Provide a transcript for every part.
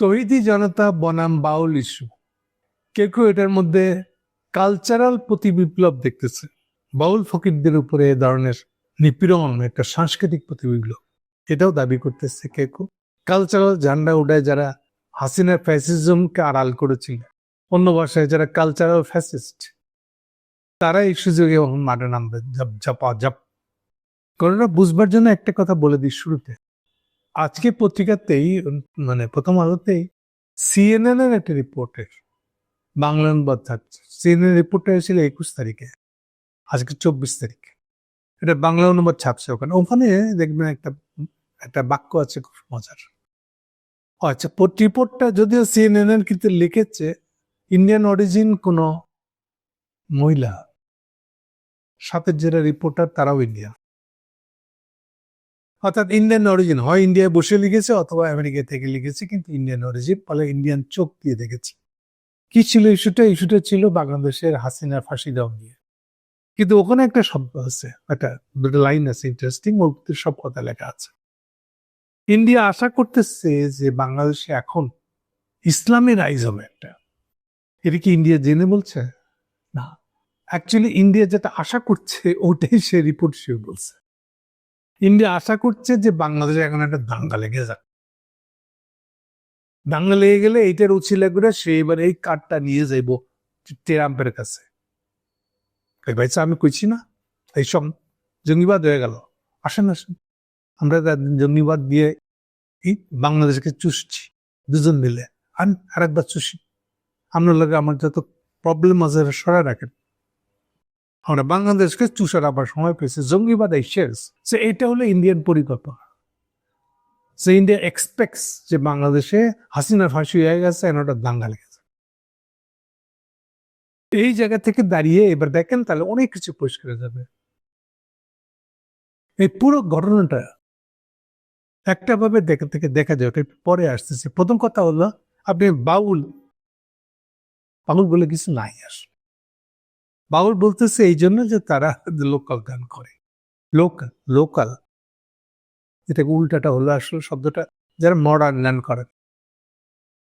তহিদি জনতা বনাম বাউল ইস্যু। কেউ কেউ এটার মধ্যে কালচারাল প্রতি বিপ্লব দেখতেছে। বাউল ফকিরদের উপরে এ ধরনের নিপীড়ন, একটা সাংস্কৃতিক প্রতি বিপ্লব এটাও দাবি করতেছে কেউ কেউ। কালচারাল ঝান্ডা উঠায় যারা হাসিনার ফ্যাসিজমকে আড়াল করেছিল, অন্য ভাষায় যারা কালচারাল ফ্যাসিস্ট, তারা এই সুযোগে মাঠে নামবে। জাপ কারণ বুঝবার জন্য একটা কথা বলে দিই শুরুতে। আজকে পত্রিকাতেই মানে প্রথম আলোতেই সিএনএন এর একটা রিপোর্টের, বাংলা অনুবাদ থাকছে সিএনএন রিপোর্টটা হয়েছিল একুশ তারিখে, আজকে চব্বিশ তারিখে। এটা বাংলা অনুবাদ ছাপছে ওখানে। ওখানে দেখবেন একটা একটা বাক্য আছে খুব মজার। আচ্ছা রিপোর্টটা যদিও সিএনএন এর কিন্তু লিখেছে ইন্ডিয়ান অরিজিন কোনো মহিলা সাথে যারা রিপোর্টার তারাও ইন্ডিয়া অর্থাৎ ইন্ডিয়ান অরিজিন হয় ইন্ডিয়ায় বসে লিখেছে অথবা আমেরিকা থেকে লিখেছে, কিন্তু ইন্ডিয়ান অরিজিন ফলে ইন্ডিয়ান চোখ দিয়ে দেখেছে। কি ছিল ইস্যুটা? ইস্যুটা ছিল বাংলাদেশের হাসিনার ফাঁসি দেওয়া নিয়ে। কিন্তু ওখানে একটা শব্দ আছে, একটা, দুটো লাইন আছে ইন্টারেস্টিং ওর সব কথা লেখা আছে। ইন্ডিয়া আশা করতেছে যে বাংলাদেশে এখন ইসলামী রাইজ হবে একটা। এটা কি ইন্ডিয়া জেনে বলছে? না। অ্যাকচুয়ালি ইন্ডিয়া যেটা আশা করছে, ওটাই সে রিপোর্ট সে বলছে। ইন্ডিয়া আশা করছে যে বাংলাদেশে এখন একটা দাঙ্গা লেগে যাক। দাঙ্গা লেগে গেলে এইটার উচিলা করে সে এবার এই কার্ডটা নিয়ে যাইব ট্রাম্পের কাছে। ভাই আমি কইছি না, এই সব জঙ্গিবাদ হয়ে গেল। আসেন আসেন। আমরা জঙ্গিবাদ দিয়ে এই বাংলাদেশকে চুষছি, দুজন মিলে। আন, আরেকবার চুষি। আপনার লাগে আমার যত প্রবলেম আছে সরাই রাখেন। আমরা বাংলাদেশকে চুষার আবার সময় পেয়েছি জঙ্গিবাদ এই শেষ সে এটা হলো ইন্ডিয়ান পরিকল্পনা। সে ইন্ডিয়া এক্সপেক্টস যে বাংলাদেশে হাসিনার ফাঁসি হয়ে গেছে এন ওটা দাঙ্গা লেগেছে। এই জায়গা থেকে দাঁড়িয়ে এবার দেখেন তাহলে অনেক কিছু পরিষ্কার যাবে। এই পুরো ঘটনাটা একটা ভাবে দেখা থেকে দেখা যায়, ওটা পরে আসতেছে। প্রথম কথা হলো, আপনি বাউল বাউল বলে কিছু নাই আসলে। বাউল বলতেছে এই জন্য যে তারা লোকাল গান করে। লোকাল লোকাল এটাকে উল্টাটা হলো আসলে শব্দটা যারা মডার্ন গান করে।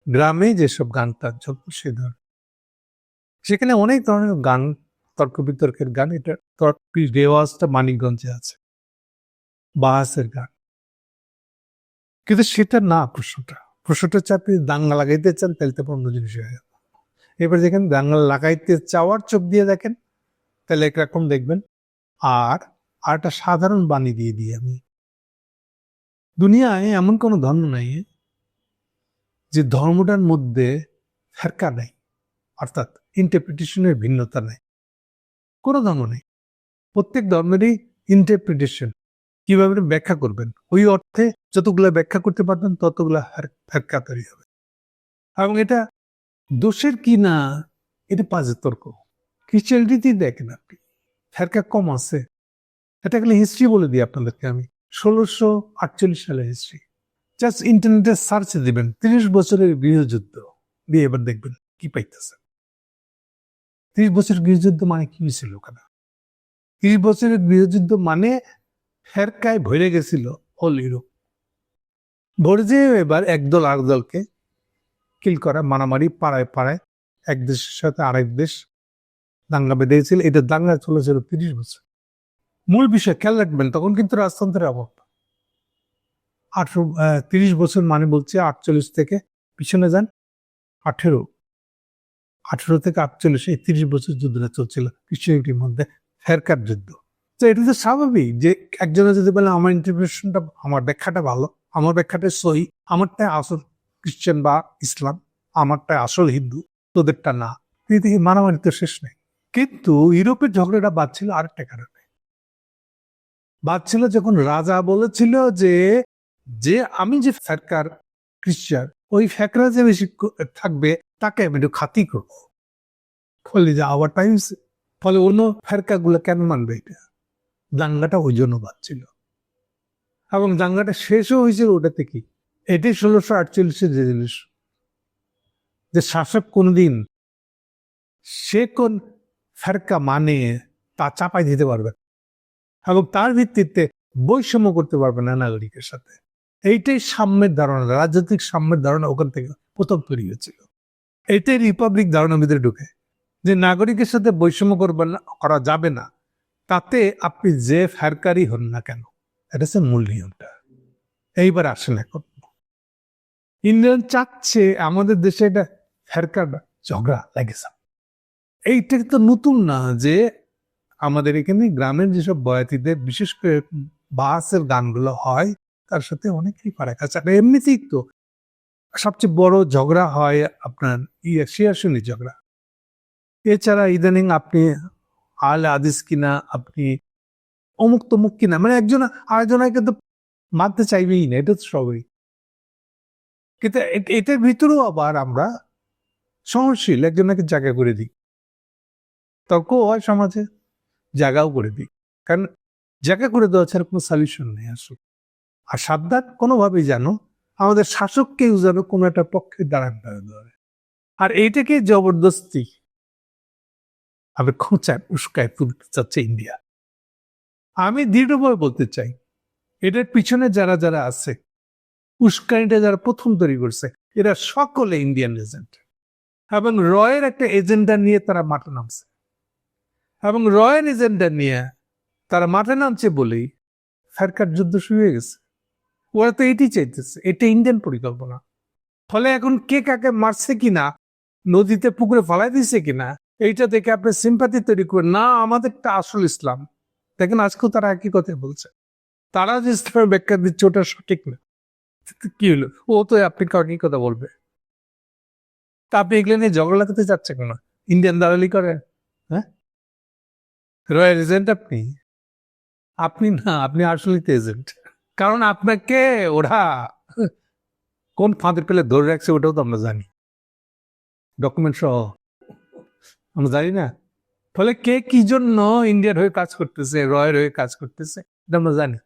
গ্রামে যেসব গান তার সে ধর সেখানে অনেক ধরনের গান, তর্ক বিতর্কের গান, এটা তর্ক রেওয়াজটা মানিকগঞ্জে আছে। বাহাসের গান। কিন্তু সেটা না, প্রশ্নটা। প্রশ্নটা আপনি দাঙ্গা লাগাইতে চান, তাহলে তো অন্য জিনিস হয়ে গেল এবার দেখেন দাঙ্গা লাগাইতে চাওয়ার চোখ দিয়ে দেখেন। তাহলে একরকম দেখবেন, আর আর একটা সাধারণ বাণী দিয়ে দিই আমি। দুনিয়ায় এমন কোনো ধর্ম নাই যে ধর্মটার মধ্যে ফেরকা নেই, অর্থাৎ ইন্টারপ্রিটেশনের ভিন্নতা নেই। কোনো ধর্ম নেই। প্রত্যেক ধর্মেরই ইন্টারপ্রিটেশন কীভাবে ব্যাখ্যা করবেন? ওই অর্থে যতগুলো ব্যাখ্যা করতে পারবেন, ততগুলো ফেরকা তৈরি হবে। এবং এটা দোষের কি না, এটা পাজে তর্ক। খ্রিস্টানিটি দেখেন আপনি, ফেরকা কম আছে। এটা গেলে হিস্ট্রি বলে দিই আপনাদেরকে আমি। ষোলোশো আটচল্লিশ সালের হিস্ট্রি জাস্ট ইন্টারনেটে সার্চ দিবেন, তিরিশ বছরের গৃহযুদ্ধ। দিয়ে এবার দেখবেন কি পাইতেছে তিরিশ বছরের গৃহযুদ্ধ মানে কি হয়েছিল ওখানে? তিরিশ বছরের গৃহযুদ্ধ মানে ফেরকায় ভরে গেছিল অল ইউরোপ ভরে যে এবার একদল আর দলকে কিল করা, মারামারি পাড়ায় পাড়ায়, এক দেশের সাথে আরেক দেশ দাঙ্গা বেঁধেছিল। এটা দাঙ্গা চলেছিল তিরিশ বছর। মূল বিষয়, খেয়াল রাখবেন, তখন কিন্তু রাজতন্ত্রের অভাব। আঠারো তিরিশ বছর মানে বলছে আটচল্লিশ থেকে, পিছনে যান, আঠেরো আঠেরো থেকে আটচল্লিশ, এই তিরিশ বছর যুদ্ধটা চলছিল ক্রিশ্চিয়ানিটির মধ্যে, ফেরকার যুদ্ধ। তো এটা তো স্বাভাবিক যে একজনে যদি বলে, আমার ইন্টারপ্রিটেশনটা আমার ব্যাখ্যাটা ভালো, আমার ব্যাখ্যাটা সহি, আমারটাই আসল খ্রিশ্চান বা ইসলাম, আমারটাই আসল হিন্দু, তোদেরটা না। এই মারামারি তো শেষ নেই। কিন্তু ইউরোপের ঝগড়াটা বাঁধছিল আরেকটা কারণে। বাঁধছিল যখন রাজা বলেছিল যে যে আমি যে ফেরকার খ্রিস্টান ওই ফেকরা যে বেশি থাকবে, তাকে আমি একটু খাতি করব। ফলে যে আওয়ার টাইমস ফলে অন্য ফেরকা গুলো কেন মানবে এটা? দাঙ্গাটা ওই জন্য বাঁধছিল এবং দাঙ্গাটা শেষও হয়েছিল ওটাতে কি? এটাই ষোলোশো আটচল্লিশের জিনিস। যে শাসক কোনদিন সে কোন ফেরকা মানে তা চাপাই দিতে পারবে এবং তার ভিত্তিতে বৈষম্য করতে পারবে না নাগরিকের সাথে। এইটাই সাম্যের ধারণা, রাজনৈতিক সাম্যের ধারণা ওখান থেকে প্রথম তৈরি হয়েছিল। এটাই রিপাবলিক ধারণার ভিতরে ঢুকে যে নাগরিকের সাথে বৈষম্য করবেন না, করা যাবে না, তাতে আপনি যে ফ্যারকারই হন না কেন, এটা হচ্ছে মূল নিয়মটা। এইবার আসেন এখন। ইন্ডিয়ান চাচ্ছে আমাদের দেশে এটা ফেরকার ঝগড়া লেগেছে এইটা তো নতুন না যে আমাদের এখানে গ্রামের যেসব বয়াতিদের, বিশেষ করে বাসের গানগুলো হয়, তার সাথে অনেকেই আছে। আর এমনিতেই তো সবচেয়ে বড় ঝগড়া হয় আপনার ইয়ে শিয়াশুনি ঝগড়া। এছাড়া ইদানিং আপনি আল আদিস কিনা, আপনি অমুক তমুক কিনা মানে একজন আরেকজনকে তো মানতে চাইবেই না, এটা তো সবই কিন্তু এটার ভিতরেও আবার আমরা সহনশীল, একজনকে জায়গা করে দিই। তর্কও হয় সমাজে, জায়গাও করে দিই। কারণ জায়গা করে দেওয়া ছাড়া কোনো সলিউশন নেই আসলে। আর সাবধান কোনোভাবেই জানো আমাদের শাসককেও যেন কোনো একটা পক্ষে দাঁড়ান ধরে। আর এইটাকে জবরদস্তি আমি খোঁচায়, উস্কায় তুলতে চাচ্ছে ইন্ডিয়া আমি দৃঢ়ভাবে বলতে চাই, এটার পিছনে যারা যারা আছে উস্কানিটা যারা প্রথম তৈরি করছে, এরা সকলে ইন্ডিয়ান এজেন্ট এবং রয়ের একটা এজেন্ডা নিয়ে তারা মাঠে নামছে। এবং রয়ের এজেন্ডা নিয়ে তারা মাঠে নামছে বলেই সরকার যুদ্ধ শুরু হয়ে গেছে। ওরা তো এটি চাইতেছে, এটা ইন্ডিয়ান পরিকল্পনা। ফলে এখন কে কাকে মারছে কিনা নদীতে পুকুরে ফলাই দিছে কিনা এইটা দেখে আপনি সিম্পাতি তৈরি করেন না, আমাদেরটা আসল ইসলাম। দেখেন আজকেও তারা একই কথাই বলছে। তারা যে ইসলামের ব্যাখ্যা দিচ্ছে, ওটা সঠিক না। কি হলো? ও তো আপনি কাউকে কথা বলবে। তা আপনি এগুলো নিয়ে ঝগড়া লাগাতে চাচ্ছে কেন? ইন্ডিয়ান দালালি করে হ্যাঁ? রয়্যাল এজেন্ট আপনি? আপনি না, আপনি আসলে এজেন্ট কারণ আপনাকে ওরা কোন ফাঁদের পেলে ধরে রাখছে ওটাও তো আমরা জানি। ডকুমেন্ট সহ। আমরা জানি না। ফলে কে কি জন্য ইন্ডিয়ার হয়ে কাজ করতেছে রয়ের হয়ে কাজ করতেছে, এটা আমরা জানি।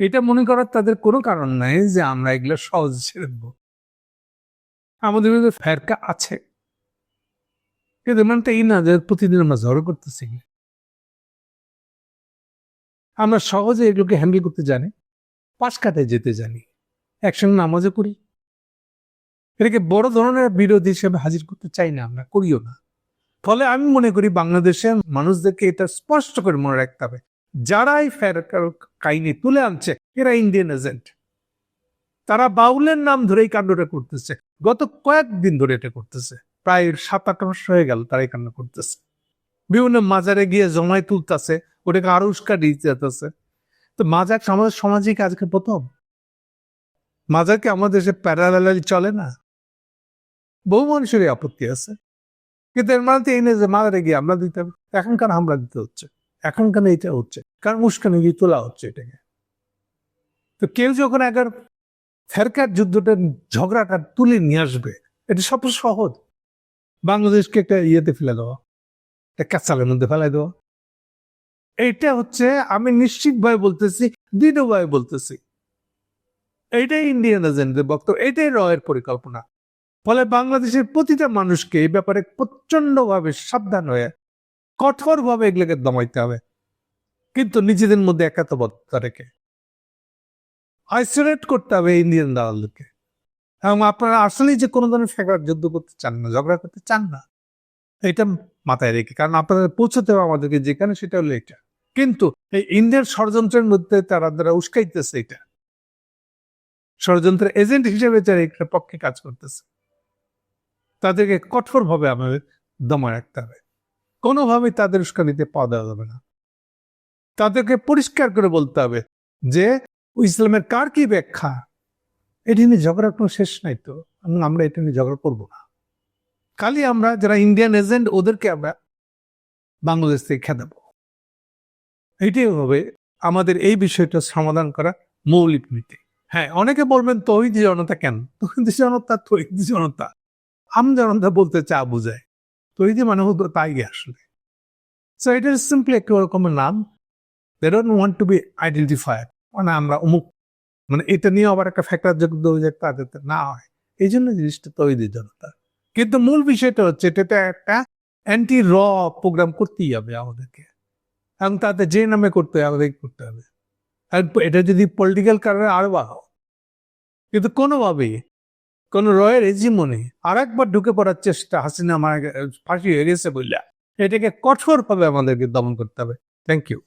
এটা মনে করার তাদের কোনো কারণ নাই যে আমরা এগুলো সহজ ছেড়ে দেবো। আমাদের মধ্যে ফেরকা আছে। কিন্তু মানটা এই না যে প্রতিদিন আমরা ঝড় করতেছি। আমরা সহজে এগুলোকে হ্যান্ডেল করতে জানি, পাশ কাটায় যেতে জানি, একসঙ্গে নামাজও করি। এটাকে বড় ধরনের বিরোধী হিসেবে হাজির করতে চাই না আমরা, করিও না। ফলে আমি মনে করি বাংলাদেশের মানুষদেরকে এটা স্পষ্ট করে মনে রাখতে হবে যারাই ফেরকার কাহিনী তুলে আনছে, এরা ইন্ডিয়ান এজেন্ট তারা বাউলের নাম ধরেই কাণ্ডটা করতেছে। গত কয়েকদিন ধরে এটা করতেছে। প্রায় সাত আট মাস হয়ে গেল তারা এই কাণ্ড করতেছে। বিভিন্ন মাজারে গিয়ে জমায় তুলতেছে, ওটাকে আরও উস্কা দিয়ে যেতেছে তো মাজার সমাজ সামাজিক আজকে প্রথম? মাজার কি আমাদের দেশে প্যারালালি চলে না? বহু মানুষেরই আপত্তি আছে। কিন্তু এর মানে এই না যে মাজারে গিয়ে আমরা দিতে হবে। এখনকার আমরা দিতে হচ্ছে। এখনকার এইটা হচ্ছে। কারণ উস্কানি তোলা হচ্ছে এটাকে। তো কেউ যখন একবার ফেরকার যুদ্ধটা, ঝগড়াটা তুলে নিয়ে আসবে, এটা সব সহজ। বাংলাদেশকে একটা ইয়েতে ফেলে দেওয়া, একটা ক্যাচালের মধ্যে ফেলাই দেওয়া। এইটা হচ্ছে, আমি নিশ্চিতভাবে বলতেছি, দৃঢ়ভাবে বলতেছি। এইটাই ইন্ডিয়ান এজেন্টদের বক্তব্য এটাই রয়ের পরিকল্পনা। ফলে বাংলাদেশের প্রতিটা মানুষকে এই ব্যাপারে প্রচন্ডভাবে সাবধান হয়ে কঠোরভাবে এগুলোকে দমাইতে হবে। কিন্তু নিজেদের মধ্যে একাত্মবদ্ধতা রেখে। আইসোলেট করতে হবে ইন্ডিয়ান দালালকে এবং আপনারা আসলেই যে কোনো ধরনের ফেকার যুদ্ধ করতে চান না, ঝগড়া করতে চান না, এটা মাথায় রেখে। কারণ আপনাদের পৌঁছতে হবে আমাদেরকে যেখানে, সেটা হলো এটা। কিন্তু এই ইন্ডিয়ান ষড়যন্ত্রের মধ্যে তারা দ্বারা উস্কাইতেছে এটা। ষড়যন্ত্রের এজেন্ট হিসেবে যারা একটা পক্ষে কাজ করতেছে, তাদেরকে কঠোরভাবে আমাদের দমা রাখতে হবে। কোনোভাবেই তাদের উস্কানিতে পাওয়া দেওয়া যাবে না। তাদেরকে পরিষ্কার করে বলতে হবে যে ইসলামের কার কি ব্যাখ্যা? এটি নিয়ে ঝগড়ার কোনো শেষ নাই তো। আমরা এটা নিয়ে ঝগড়া করব না। খালি আমরা যারা ইন্ডিয়ান এজেন্ট ওদেরকে আমরা বাংলাদেশ থেকে খেদাবো এইটাই হবে আমাদের এই বিষয়টা সমাধান করা মৌলিক নীতি। হ্যাঁ অনেকে বলবেন তহিদি জনতা কেন? তহিদি জনতা তহিদি জনতা। আম জনতা বলতে চা বুঝায়। তহিদি মানে হতো তাই আসলে সো এটা সিম্পলি একটু রকমের নাম। They don't want to be identifier মানে আমরা অমুক মানে এটা নিয়ে আবার একটা ফ্যাক্টর যোগ্য তাদের না হয়। এই জন্য জিনিসটা তৈরি জনতা কিন্তু মূল বিষয়টা হচ্ছে এটাতে একটা অ্যান্টি র প্রোগ্রাম করতেই হবে আমাদেরকে। এবং তাতে যে নামে করতে হবে, আমাদেরকে করতে হবে। এটা যদি পলিটিক্যাল কারণে আরও বাড়াও। কিন্তু কোনোভাবেই কোন রয়ের রেজিমনে আর একবার ঢুকে পড়ার চেষ্টা হাসিনা আমার ফাঁসি হয়ে গেছে বললা এটাকে কঠোরভাবে আমাদেরকে দমন করতে হবে। Thank you